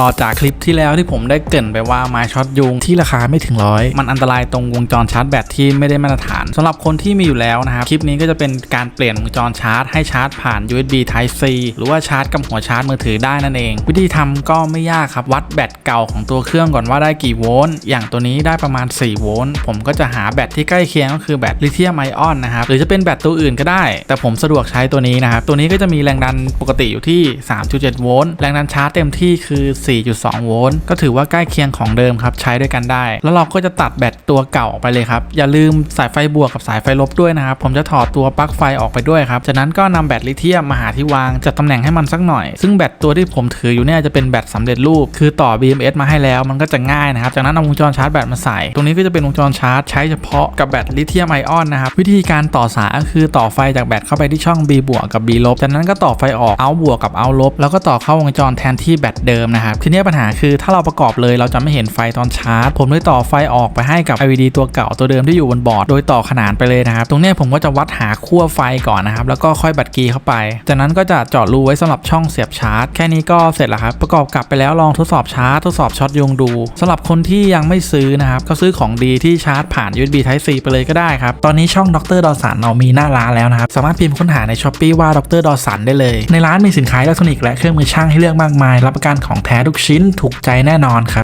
ต่อจากคลิปที่แล้วที่ผมได้เกรินไปว่าไม้ช็อตยุงที่ราคาไม่ถึงร้อยมันอันตรายตรงวงจรชาร์จแบตที่ไม่ได้มาตรฐานสำหรับคนที่มีอยู่แล้วนะครับ คลิปนี้ก็จะเป็นการเปลี่ยนวงจรชาร์จให้ชาร์จผ่าน USB Type C หรือว่าชาร์จกับหัวชาร์จมือถือได้นั่นเอง วิธีทำก็ไม่ยากครับวัดแบตเก่าของตัวเครื่องก่อนว่าได้กี่โวลต์อย่างตัวนี้ได้ประมาณ 4 โวลต์ผมก็จะหาแบตที่ใกล้เคียงก็คือแบตลิเธียมไอออนนะครับหรือจะเป็นแบตตัวอื่นก็ได้ แต่ผมสะดวกใช้ตัวนี้นะครับตัวนี้ก็จะมีแรงดันปกติอยู่ที่ 3.7 โวลต์แรงดันชาร์จเต็มที่คือ4.2 โวลต์ ก็ถือว่าใกล้เคียงของเดิมครับ ใช้ด้วยกันได้ แล้วเราก็จะตัดแบตตัวเก่าออกไปเลยครับ อย่าลืมสายไฟบวกกับสายไฟลบด้วยนะครับ ผมจะถอดตัวปลั๊กไฟออกไปด้วยครับ จากนั้นก็นำแบตลิเธียมมาหาที่วางจัดตำแหน่งให้มันสักหน่อย ซึ่งแบตตัวที่ผมถืออยู่เนี่ยจะเป็นแบตสำเร็จรูป คือต่อ BMS มาให้แล้ว มันก็จะง่ายนะครับ จากนั้นเอาวงจรชาร์จแบตมาใส่ ตรงนี้ก็จะเป็นวงจรชาร์จใช้เฉพาะกับแบตลิเธียมไอออนนะครับ วิธีการต่อสายก็คือต่อไฟจากแบตเข้าไปที่ช่อง B บวกกับ B ลบ จากนั้นก็ต่อไฟออกเอาบวกกับเอาลบ แล้วก็ต่อเข้าวงจรแทนที่แบตเดิมนะครับทีนี้ปัญหาคือถ้าเราประกอบเลยเราจะไม่เห็นไฟตอนชาร์จ ผมเลยต่อไฟออกไปให้กับ LED ตัวเก่าตัวเดิมที่อยู่บนบอร์ดโดยต่อขนานไปเลยนะครับตรงเนี้ยผมก็จะวัดหาขั้วไฟก่อนนะครับแล้วก็ค่อยบัดกีเข้าไป จากนั้นก็จะเจาะรูไว้สำหรับช่องเสียบชาร์จ แค่นี้ก็เสร็จแล้วครับประกอบกลับไปแล้วลองทดสอบชาร์จทดสอบช็อตยงดูสำหรับคนที่ยังไม่ซื้อนะครับก็ซื้อของดีที่ชาร์จผ่าน USB Type C ไปเลยก็ได้ครับตอนนี้ช่องดรดอสันเรามีหน้าร้านแล้วนะครับสามารถพิมพ์ค้นหาในช้อปปีว่าดรดอสันได้เลย ในร้านมีสินค้าอิเล็กทรอนิกส์และเครื่องมือช่างให้เลือกมากมาย รับประกันของแท้ทุกชิ้นถูกใจแน่นอนครับ